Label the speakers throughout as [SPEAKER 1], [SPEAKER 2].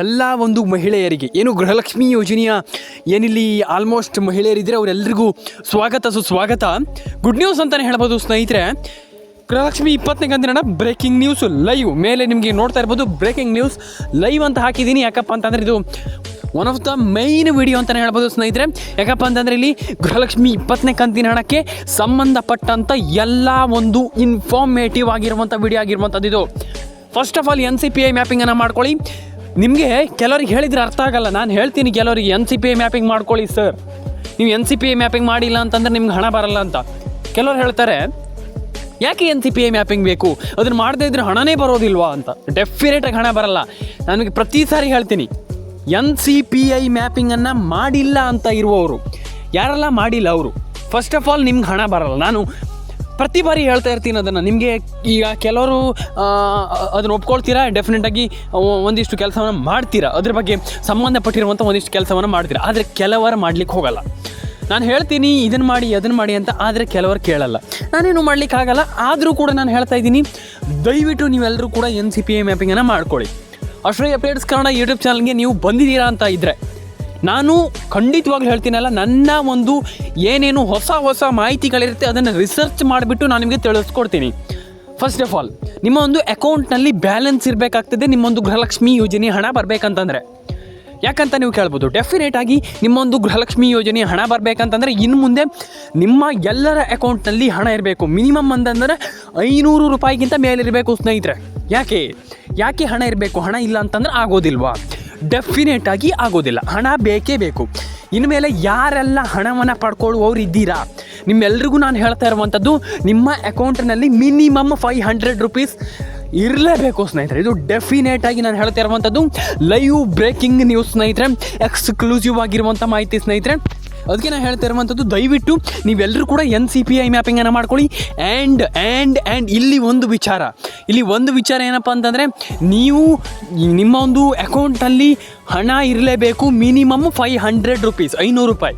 [SPEAKER 1] ಎಲ್ಲ ಒಂದು ಮಹಿಳೆಯರಿಗೆ, ಏನು ಗೃಹಲಕ್ಷ್ಮಿ ಯೋಜನೆಯ ಏನಿಲ್ಲಿ ಆಲ್ಮೋಸ್ಟ್ ಮಹಿಳೆಯರಿದ್ದರೆ ಅವರೆಲ್ಲರಿಗೂ ಸ್ವಾಗತ ಸುಸ್ವಾಗತ ಗುಡ್ ನ್ಯೂಸ್ ಅಂತಲೇ ಹೇಳ್ಬೋದು ಸ್ನೇಹಿತರೆ. ಗೃಹಲಕ್ಷ್ಮಿ ಇಪ್ಪತ್ತನೇ ಕಂತಿನ ಬ್ರೇಕಿಂಗ್ ನ್ಯೂಸ್ ಲೈವ್ ಮೇಲೆ ನಿಮಗೆ ನೋಡ್ತಾ ಇರ್ಬೋದು ಬ್ರೇಕಿಂಗ್ ನ್ಯೂಸ್ ಲೈವ್ ಅಂತ ಹಾಕಿದ್ದೀನಿ. ಯಾಕಪ್ಪ ಅಂತಂದರೆ ಇದು one of the main video ಅಂತಲೇ ಹೇಳ್ಬೋದು ಸ್ನೇಹಿತರೆ. ಯಾಕಪ್ಪ ಅಂತಂದರೆ ಇಲ್ಲಿ ಗೃಹಲಕ್ಷ್ಮಿ ಇಪ್ಪತ್ತನೇ ಕಂತಿನ ಹಣಕ್ಕೆ ಸಂಬಂಧಪಟ್ಟಂಥ ಎಲ್ಲ ಒಂದು ಇನ್ಫಾರ್ಮೇಟಿವ್ ಆಗಿರುವಂಥ ವಿಡಿಯೋ ಆಗಿರುವಂಥದ್ದು ಇದು. First of all N C P I ಮ್ಯಾಪಿಂಗನ್ನು ಮಾಡ್ಕೊಳ್ಳಿ. ನಿಮಗೆ ಕೆಲವರಿಗೆ ಹೇಳಿದ್ರೆ ಅರ್ಥ ಆಗಲ್ಲ. ನಾನು ಹೇಳ್ತೀನಿ ಕೆಲವರಿಗೆ N C P I mapping ಮಾಡ್ಕೊಳ್ಳಿ ಸರ್ ನೀವು N C P I mapping ಮಾಡಿಲ್ಲ ಅಂತಂದ್ರೆ ನಿಮ್ಗೆ ಹಣ ಬರಲ್ಲ ಅಂತ. ಕೆಲವ್ರು ಹೇಳ್ತಾರೆ, ಯಾಕೆ N C P I mapping ಬೇಕು? ಅದನ್ನು ಮಾಡದೇ ಇದ್ರೆ ಹಣನೇ ಬರೋದಿಲ್ವಾ? ಅಂತ. ಡೆಫಿನೆಟಾಗಿ ಹಣ ಬರಲ್ಲ. ನನಗೆ ಪ್ರತಿ ಸಾರಿ ಹೇಳ್ತೀನಿ ಎನ್ ಸಿ ಪಿ ಐ ಮ್ಯಾಪಿಂಗನ್ನು ಮಾಡಿಲ್ಲ ಅಂತ ಇರುವವರು, ಯಾರೆಲ್ಲ ಮಾಡಿಲ್ಲ ಅವರು ಫಸ್ಟ್ ಆಫ್ ಆಲ್ ನಿಮ್ಗೆ ಹಣ ಬರಲ್ಲ. ನಾನು ಪ್ರತಿ ಬಾರಿ ಹೇಳ್ತಾ ಇರ್ತೀನಿ ಅದನ್ನು. ನಿಮಗೆ ಈಗ ಕೆಲವರು ಅದನ್ನು ಒಪ್ಕೊಳ್ತೀರಾ? ಡೆಫಿನೆಟಾಗಿ ಒಂದಿಷ್ಟು ಕೆಲಸವನ್ನು ಮಾಡ್ತೀರಾ? ಅದ್ರ ಬಗ್ಗೆ ಸಂಬಂಧಪಟ್ಟಿರುವಂಥ ಒಂದಿಷ್ಟು ಕೆಲಸವನ್ನು ಮಾಡ್ತೀರಾ? ಆದರೆ ಕೆಲವರು ಮಾಡ್ಲಿಕ್ಕೆ ಹೋಗಲ್ಲ. ನಾನು ಹೇಳ್ತೀನಿ ಇದನ್ನು ಮಾಡಿ ಅದನ್ನು ಮಾಡಿ ಅಂತ ಆದರೆ ಕೆಲವರು ಕೇಳಲ್ಲ. ನಾನೇನು ಮಾಡಲಿಕ್ಕಾಗಲ್ಲ ಆದರೂ ಕೂಡ ನಾನು ಹೇಳ್ತಾ ಇದ್ದೀನಿ, ದಯವಿಟ್ಟು ನೀವೆಲ್ಲರೂ ಕೂಡ ಎನ್ ಸಿ ಪಿ ಎ ಮ್ಯಾಪಿಂಗನ್ನು ಮಾಡ್ಕೊಳ್ಳಿ. ಅಶ್ರಯ ಅಪ್ಡೇಟ್ಸ್ ಕನ್ನಡ ಯೂಟ್ಯೂಬ್ ಚಾನಲ್ಗೆ ನೀವು ಬಂದಿದ್ದೀರಾ ಅಂತ ಇದ್ದರೆ ನಾನು ಖಂಡಿತವಾಗ್ಲೂ ಹೇಳ್ತೀನಲ್ಲ, ನನ್ನ ಒಂದು ಏನೇನು ಹೊಸ ಹೊಸ ಮಾಹಿತಿಗಳಿರುತ್ತೆ, ಅದನ್ನು ರಿಸರ್ಚ್ ಮಾಡಿಬಿಟ್ಟು ನಾನು ನಿಮಗೆ ತಿಳಿಸ್ಕೊಡ್ತೀನಿ. ಫಸ್ಟ್ ಆಫ್ ಆಲ್ ನಿಮ್ಮ ಒಂದು ಅಕೌಂಟ್ನಲ್ಲಿ ಬ್ಯಾಲೆನ್ಸ್ ಇರಬೇಕಾಗ್ತದೆ, ನಿಮ್ಮೊಂದು ಗೃಹಲಕ್ಷ್ಮಿ ಯೋಜನೆ ಹಣ ಬರಬೇಕಂತಂದರೆ. ಯಾಕಂತ ನೀವು ಕೇಳ್ಬೋದು ಡೆಫಿನೇಟ್ ಆಗಿ ನಿಮ್ಮೊಂದು ಗೃಹಲಕ್ಷ್ಮಿ ಯೋಜನೆ ಹಣ ಬರಬೇಕಂತಂದರೆ, ಇನ್ನು ಮುಂದೆ ನಿಮ್ಮ ಎಲ್ಲರ ಅಕೌಂಟ್ನಲ್ಲಿ ಹಣ ಇರಬೇಕು. ಮಿನಿಮಮ್ ಅಂತಂದರೆ ಐನೂರು ರೂಪಾಯಿಗಿಂತ ಮೇಲಿರಬೇಕು ಸ್ನೇಹಿತರೆ. ಯಾಕೆ? ಯಾಕೆ ಹಣ ಇರಬೇಕು? ಹಣ ಇಲ್ಲ ಅಂತಂದ್ರೆ ಆಗೋದಿಲ್ವಾ? ಡೆಫಿನೇಟ್ ಆಗಿ ಆಗೋದಿಲ್ಲ. ಹಣ ಬೇಕೇ ಬೇಕು. ಇನ್ಮೇಲೆ ಯಾರೆಲ್ಲ ಹಣವನ್ನು ಪಡ್ಕೊಳ್ಳುವವ್ರು ಇದ್ದೀರಾ? ನಿಮ್ಮೆಲ್ರಿಗೂ ನಾನು ಹೇಳ್ತಾ ಇರುವಂಥದ್ದು, ನಿಮ್ಮ ಅಕೌಂಟ್ನಲ್ಲಿ ಮಿನಿಮಮ್ ಫೈವ್ ಹಂಡ್ರೆಡ್ ರುಪೀಸ್ ಇರಲೇಬೇಕು ಸ್ನೇಹಿತರೆ. ಇದು ಡೆಫಿನೇಟ್ ಆಗಿ ನಾನು ಹೇಳ್ತಾ ಇರುವಂಥದ್ದು. ಲೈವ್ ಬ್ರೇಕಿಂಗ್ ನ್ಯೂಸ್ ಸ್ನೇಹಿತರೆ. ಎಕ್ಸ್ಕ್ಲೂಸಿವ್ ಆಗಿರುವಂಥ ಮಾಹಿತಿ ಸ್ನೇಹಿತರೆ. ಅದಕ್ಕೆ ನಾನು ಹೇಳ್ತಾ ಇರುವಂಥದ್ದು ದಯವಿಟ್ಟು ನೀವೆಲ್ಲರೂ ಕೂಡ ಎನ್ ಸಿ ಪಿ ಐ ಮ್ಯಾಪಿಂಗನ್ನು ಮಾಡ್ಕೊಳ್ಳಿ. ಆ್ಯಂಡ್ ಆ್ಯಂಡ್ ಆ್ಯಂಡ್ ಇಲ್ಲಿ ಒಂದು ವಿಚಾರ. ಇಲ್ಲಿ ಒಂದು ವಿಚಾರ ಏನಪ್ಪ ಅಂತಂದರೆ, ನೀವು ನಿಮ್ಮ ಒಂದು ಅಕೌಂಟಲ್ಲಿ ಹಣ ಇರಲೇಬೇಕು ಮಿನಿಮಮ್ ಫೈವ್ ಹಂಡ್ರೆಡ್ ರುಪೀಸ್ ಐನೂರು ರೂಪಾಯಿ.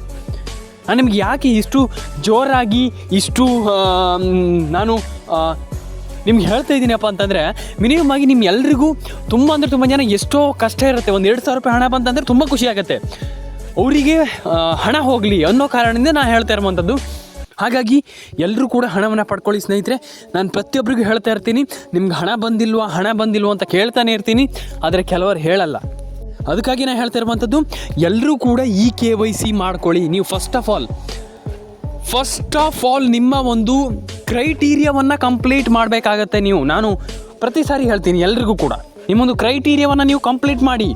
[SPEAKER 1] ನಿಮ್ಗೆ ಯಾಕೆ ಇಷ್ಟು ಜೋರಾಗಿ ಇಷ್ಟು ನಾನು ನಿಮ್ಗೆ ಹೇಳ್ತಾ ಇದ್ದೀನಪ್ಪ ಅಂತಂದರೆ ಮಿನಿಮಮ್ ಆಗಿ ನಿಮ್ಮೆಲ್ಲರಿಗೂ ತುಂಬ ಅಂದರೆ ತುಂಬ ಜನ ಎಷ್ಟೋ ಕಷ್ಟ ಇರುತ್ತೆ. ಒಂದು ಎರಡು ಸಾವಿರ ರೂಪಾಯಿ ಹಣ ಬಂತಂದರೆ ತುಂಬ ಖುಷಿ ಆಗುತ್ತೆ. ಅವರಿಗೆ ಹಣ ಹೋಗಲಿ ಅನ್ನೋ ಕಾರಣದಿಂದ ನಾನು ಹೇಳ್ತಾ ಇರುವಂಥದ್ದು. ಹಾಗಾಗಿ ಎಲ್ಲರೂ ಕೂಡ ಹಣವನ್ನು ಪಡ್ಕೊಳ್ಳಿ ಸ್ನೇಹಿತರೆ. ನಾನು ಪ್ರತಿಯೊಬ್ಬರಿಗೂ ಹೇಳ್ತಾ ಇರ್ತೀನಿ, ನಿಮ್ಗೆ ಹಣ ಬಂದಿಲ್ವಾ, ಹಣ ಬಂದಿಲ್ವ ಅಂತ ಕೇಳ್ತಾನೆ ಇರ್ತೀನಿ, ಆದರೆ ಕೆಲವರು ಹೇಳಲ್ಲ. ಅದಕ್ಕಾಗಿ ನಾನು ಹೇಳ್ತಾ ಇರುವಂಥದ್ದು ಎಲ್ಲರೂ ಕೂಡ ಈ ಕೆ ವೈ ಸಿ ಮಾಡ್ಕೊಳ್ಳಿ. ನೀವು first of all first of all ನಿಮ್ಮ ಒಂದು ಕ್ರೈಟೀರಿಯಾವನ್ನು ಕಂಪ್ಲೀಟ್ ಮಾಡಬೇಕಾಗತ್ತೆ ನೀವು. ನಾನು ಪ್ರತಿ ಸಾರಿ ಹೇಳ್ತೀನಿ ಎಲ್ರಿಗೂ ಕೂಡ. ನಿಮ್ಮೊಂದು ಕ್ರೈಟೀರಿಯಾವನ್ನು ನೀವು ಕಂಪ್ಲೀಟ್ ಮಾಡಿ.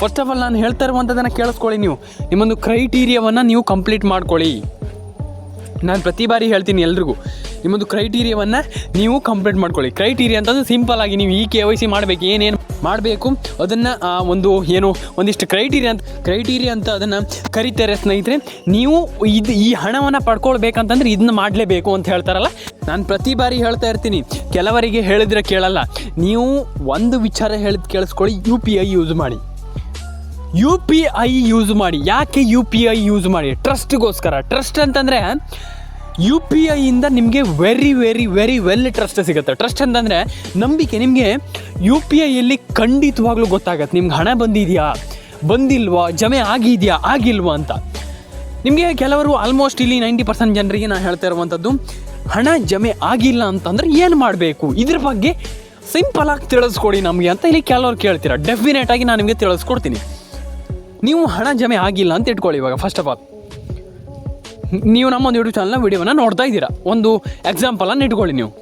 [SPEAKER 1] ಫಸ್ಟ್ ಆಫ್ ಆಲ್ ನಾನು ಹೇಳ್ತಾ ಇರುವಂಥದ್ದನ್ನು ಕೇಳಿಸ್ಕೊಳ್ಳಿ ನೀವು. ನಿಮ್ಮೊಂದು ಕ್ರೈಟೀರಿಯಾವನ್ನು ನೀವು ಕಂಪ್ಲೀಟ್ ಮಾಡ್ಕೊಳ್ಳಿ. ನಾನು ಪ್ರತಿ ಬಾರಿ ಹೇಳ್ತೀನಿ ಎಲ್ರಿಗೂ, ನಿಮ್ಮೊಂದು ಕ್ರೈಟೀರಿಯಾವನ್ನು ನೀವು ಕಂಪ್ಲೀಟ್ ಮಾಡ್ಕೊಳ್ಳಿ. ಕ್ರೈಟೀರಿಯಾ ಅಂತಂದ್ರೆ ಸಿಂಪಲ್ ಆಗಿ ನೀವು ಈ ಕೆ ವೈ ಸಿ ಮಾಡಬೇಕು, ಏನೇನು ಮಾಡಬೇಕು, ಅದನ್ನು ಒಂದು ಏನು, ಒಂದಿಷ್ಟು ಕ್ರೈಟೀರಿಯಾ ಅಂತ ಕ್ರೈಟೀರಿಯಾ ಅಂತ ಅದನ್ನು ಕರಿತಾರೆ ಸ್ನೇಹಿತರೆ, ನೀವು ಇದು ಈ ಹಣವನ್ನು ಪಡ್ಕೊಳ್ಬೇಕಂತಂದ್ರೆ ಇದನ್ನ ಮಾಡಲೇಬೇಕು ಅಂತ ಹೇಳ್ತಾರಲ್ಲ? ನಾನು ಪ್ರತಿ ಬಾರಿ ಹೇಳ್ತಾ ಇರ್ತೀನಿ, ಕೆಲವರಿಗೆ ಹೇಳಿದ್ರೆ ಕೇಳಲ್ಲ. ನೀವು ಒಂದು ವಿಚಾರ ಹೇಳಿದ್ ಕೇಳಿಸ್ಕೊಳ್ಳಿ ಯು ಪಿ ಐ ಯೂಸ್ ಮಾಡಿ. ಯು ಪಿ ಐ ಯೂಸ್ ಮಾಡಿ. ಯಾಕೆ ಯು ಪಿ ಐ ಯೂಸ್ ಮಾಡಿ? ಟ್ರಸ್ಟ್ಗೋಸ್ಕರ ಟ್ರಸ್ಟ್ ಅಂತಂದರೆ ಯು ಪಿ ಐಯಿಂದ ನಿಮಗೆ very very very well trust ಸಿಗುತ್ತೆ. ಟ್ರಸ್ಟ್ ಅಂತಂದರೆ ನಂಬಿಕೆ. ನಿಮಗೆ ಯು ಪಿ ಐಯಲ್ಲಿ ಖಂಡಿತವಾಗ್ಲೂ ಗೊತ್ತಾಗತ್ತೆ. ನಿಮ್ಗೆ ಹಣ ಬಂದಿದೆಯಾ? ಬಂದಿಲ್ವಾ? ಜಮೆ ಆಗಿದೆಯಾ? ಆಗಿಲ್ವಾ ಅಂತ. ನಿಮಗೆ ಕೆಲವರು ಆಲ್ಮೋಸ್ಟ್ ಇಲ್ಲಿ ನೈಂಟಿ ಪರ್ಸೆಂಟ್ ಜನರಿಗೆ ನಾನು ಹೇಳ್ತಾ ಇರುವಂಥದ್ದು ಹಣ ಜಮೆ ಆಗಿಲ್ಲ ಅಂತಂದ್ರೆ ಏನು ಮಾಡಬೇಕು? ಇದ್ರ ಬಗ್ಗೆ ಸಿಂಪಲ್ ಆಗಿ ತಿಳಿಸ್ಕೊಡಿ ನಮಗೆ ಅಂತ ಇಲ್ಲಿ ಕೆಲವರು ಕೇಳ್ತೀರಾ. ಡೆಫಿನೆಟಾಗಿ ನಾನು ನಿಮಗೆ ತಿಳಿಸ್ಕೊಡ್ತೀನಿ. ನೀವು ಹಣ ಜಮೆ ಆಗಿಲ್ಲ ಅಂತ ಇಟ್ಕೊಳ್ಳಿ ಇವಾಗ ಫಸ್ಟ್ ಆಫ್ ಆಲ್ ನೀವು ನಮ್ಮೊಂದು ಯೂಟ್ಯೂಬ್ ಚಾನಲ್ನ ವಿಡಿಯೋನ ನೋಡ್ತಾ ಇದ್ದೀರಾ. ಒಂದು ಎಕ್ಸಾಂಪಲನ್ನು ಇಟ್ಕೊಳ್ಳಿ ನೀವು.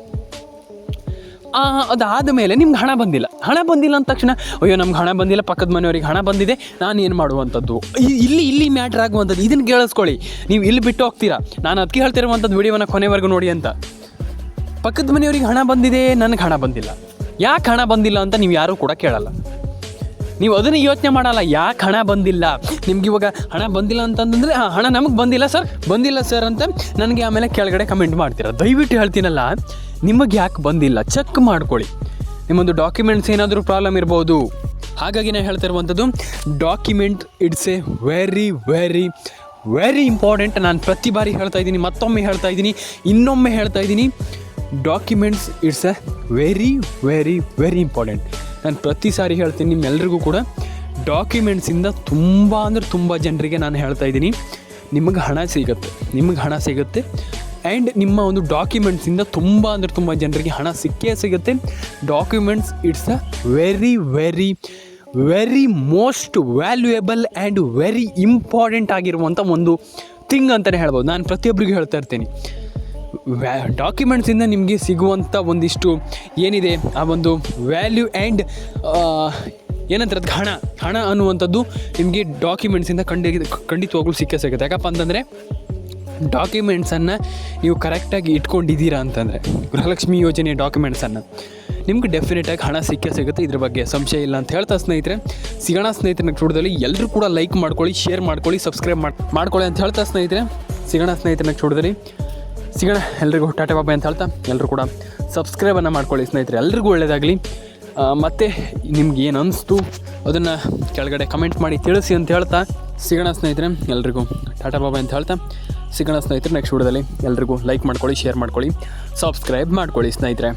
[SPEAKER 1] ಅದಾದ ಮೇಲೆ ನಿಮ್ಗೆ ಹಣ ಬಂದಿಲ್ಲ. ಹಣ ಬಂದಿಲ್ಲ ಅಂದ ತಕ್ಷಣ, ಅಯ್ಯೋ, ನಮ್ಗೆ ಹಣ ಬಂದಿಲ್ಲ, ಪಕ್ಕದ ಮನೆಯವ್ರಿಗೆ ಹಣ ಬಂದಿದೆ, ನಾನು ಏನು ಮಾಡುವಂಥದ್ದು? ಇಲ್ಲಿ ಇಲ್ಲಿ ಮ್ಯಾಟ್ರ್ ಆಗುವಂಥದ್ದು, ಇದನ್ನು ಕೇಳಿಸ್ಕೊಳ್ಳಿ. ನೀವು ಇಲ್ಲಿ ಬಿಟ್ಟು ಹೋಗ್ತೀರಾ? ನಾನು ಅದಕ್ಕೆ ಹೇಳ್ತಿರುವಂಥದ್ದು ವಿಡಿಯೋನ ಕೊನೆವರೆಗೂ ನೋಡಿ ಅಂತ. ಪಕ್ಕದ ಮನೆಯವ್ರಿಗೆ ಹಣ ಬಂದಿದೆ, ನನಗೆ ಹಣ ಬಂದಿಲ್ಲ. ಯಾಕೆ ಹಣ ಬಂದಿಲ್ಲ ಅಂತ ನೀವು ಯಾರೂ ಕೂಡ ಕೇಳಲ್ಲ. ನೀವು ಅದನ್ನು ಯೋಚನೆ ಮಾಡಲ್ಲ. ಯಾಕೆ ಹಣ ಬಂದಿಲ್ಲ? ನಿಮ್ಗೆ ಇವಾಗ ಹಣ ಬಂದಿಲ್ಲ ಅಂತಂದರೆ ಹಣ ನಮಗೆ ಬಂದಿಲ್ಲ ಸರ್. ಬಂದಿಲ್ಲ ಸರ್ ಅಂತ ನನಗೆ ಆಮೇಲೆ ಕೆಳಗಡೆ ಕಮೆಂಟ್ ಮಾಡ್ತೀರಾ. ದಯವಿಟ್ಟು ಹೇಳ್ತೀನಲ್ಲ, ನಿಮಗೆ ಯಾಕೆ ಬಂದಿಲ್ಲ? ಚೆಕ್ ಮಾಡ್ಕೊಳ್ಳಿ. ನಿಮ್ಮೊಂದು ಡಾಕ್ಯುಮೆಂಟ್ಸ್ ಏನಾದರೂ ಪ್ರಾಬ್ಲಮ್ ಇರ್ಬೋದು. ಹಾಗಾಗಿ ನಾನು ಹೇಳ್ತಿರುವಂಥದ್ದು document it's a very very very important ನಾನು ಪ್ರತಿ ಬಾರಿ ಹೇಳ್ತಾ ಇದ್ದೀನಿ, ಮತ್ತೊಮ್ಮೆ ಹೇಳ್ತಾ ಇದ್ದೀನಿ, ಇನ್ನೊಮ್ಮೆ ಹೇಳ್ತಾ ಇದ್ದೀನಿ. Documents it's a very very very important ನಾನು ಪ್ರತಿ ಸಾರಿ ಹೇಳ್ತೀನಿ ನಿಮ್ಮೆಲ್ಲರಿಗೂ ಕೂಡ ಡಾಕ್ಯುಮೆಂಟ್ಸಿಂದ ತುಂಬ ಅಂದರೆ ತುಂಬ ಜನರಿಗೆ ನಾನು ಹೇಳ್ತಾ ಇದ್ದೀನಿ. ನಿಮಗೆ ಹಣ ಸಿಗುತ್ತೆ, ನಿಮಗೆ ಹಣ ಸಿಗುತ್ತೆ. ಆ್ಯಂಡ್ ನಿಮ್ಮ ಒಂದು ಡಾಕ್ಯುಮೆಂಟ್ಸಿಂದ ತುಂಬ ಅಂದರೆ ತುಂಬ ಜನರಿಗೆ ಹಣ ಸಿಕ್ಕೇ ಸಿಗುತ್ತೆ. Documents it's a very very very most valuable and very important ಆಗಿರುವಂಥ ಒಂದು ಥಿಂಗ್ ಅಂತಲೇ ಹೇಳ್ಬೋದು. ನಾನು ಪ್ರತಿಯೊಬ್ಬರಿಗೂ ಹೇಳ್ತಾ ಇರ್ತೀನಿ. ಡಾಕ್ಯುಮೆಂಟ್ಸಿಂದ ನಿಮಗೆ ಸಿಗುವಂಥ ಒಂದಿಷ್ಟು ಏನಿದೆ, ಆ ಒಂದು ವ್ಯಾಲ್ಯೂ ಆ್ಯಂಡ್ ಏನಂತಾರೆ ಹಣ ಹಣ ಅನ್ನುವಂಥದ್ದು ನಿಮಗೆ ಡಾಕ್ಯುಮೆಂಟ್ಸಿಂದ ಖಂಡಿ ಖಂಡಿತವಾಗ್ಲೂ ಸಿಕ್ಕೇ ಸಿಗುತ್ತೆ. ಯಾಕಪ್ಪ ಅಂತಂದರೆ ಡಾಕ್ಯುಮೆಂಟ್ಸನ್ನು ನೀವು ಕರೆಕ್ಟಾಗಿ ಇಟ್ಕೊಂಡಿದ್ದೀರಾ ಅಂತಂದರೆ, ಗೃಹಲಕ್ಷ್ಮಿ ಯೋಜನೆಯ ಡಾಕ್ಯುಮೆಂಟ್ಸನ್ನು ನಿಮ್ಗೆ ಡೆಫಿನೆಟಾಗಿ ಹಣ ಸಿಕ್ಕೇ ಸಿಗುತ್ತೆ ಇದ್ರ ಬಗ್ಗೆ. ಸಂಶಯ ಇಲ್ಲ ಅಂತ ಹೇಳ್ತಾ ಸ್ನೇಹಿತರೆ, ಸಿಗೋಣ ಸ್ನೇಹಿತರನ್ನ ಚೂಡದಲ್ಲಿ ಎಲ್ಲರೂ ಕೂಡ ಲೈಕ್ ಮಾಡ್ಕೊಳ್ಳಿ ಶೇರ್ ಮಾಡ್ಕೊಳ್ಳಿ ಸಬ್ಸ್ಕ್ರೈಬ್ ಮಾಡ್ಕೊಳ್ಳಿ ಅಂತ ಹೇಳ್ತಾ ಸ್ನೇಹಿತರೆ, ಸಿಗೋಣ ಸ್ನೇಹಿತರನ್ನ ಚೂಡದಲ್ಲಿ ಸಿಗೋಣ, ಎಲ್ರಿಗೂ ಟಾಟೆ ಬಾಬಾ ಅಂತ ಹೇಳ್ತಾ ಎಲ್ಲರೂ ಕೂಡ ಸಬ್ಸ್ಕ್ರೈಬನ್ನು ಮಾಡ್ಕೊಳ್ಳಿ ಸ್ನೇಹಿತರೆ, ಎಲ್ರಿಗೂ ಒಳ್ಳೆಯದಾಗಲಿ ಮತ್ತು ನಿಮ್ಗೆ ಏನು ಅನಿಸ್ತು, ಅದನ್ನು ಕೆಳಗಡೆ ಕಮೆಂಟ್ ಮಾಡಿ ತಿಳಿಸಿ ಅಂತ ಹೇಳ್ತಾ, ಸಿಗೋಣ ಸ್ನೇಹಿತರೆ, ಎಲ್ರಿಗೂ ಟಾಟಾ ಬಾಬಾ ಅಂತ ಹೇಳ್ತಾ, ಸಿಗೋಣ ಸ್ನೇಹಿತರೆ ನೆಕ್ಸ್ಟ್ ವಿಡಿಯೋದಲ್ಲಿ ಎಲ್ರಿಗೂ ಲೈಕ್ ಮಾಡ್ಕೊಳ್ಳಿ ಶೇರ್ ಮಾಡ್ಕೊಳ್ಳಿ ಸಬ್ಸ್ಕ್ರೈಬ್ ಮಾಡ್ಕೊಳ್ಳಿ ಸ್ನೇಹಿತರೆ.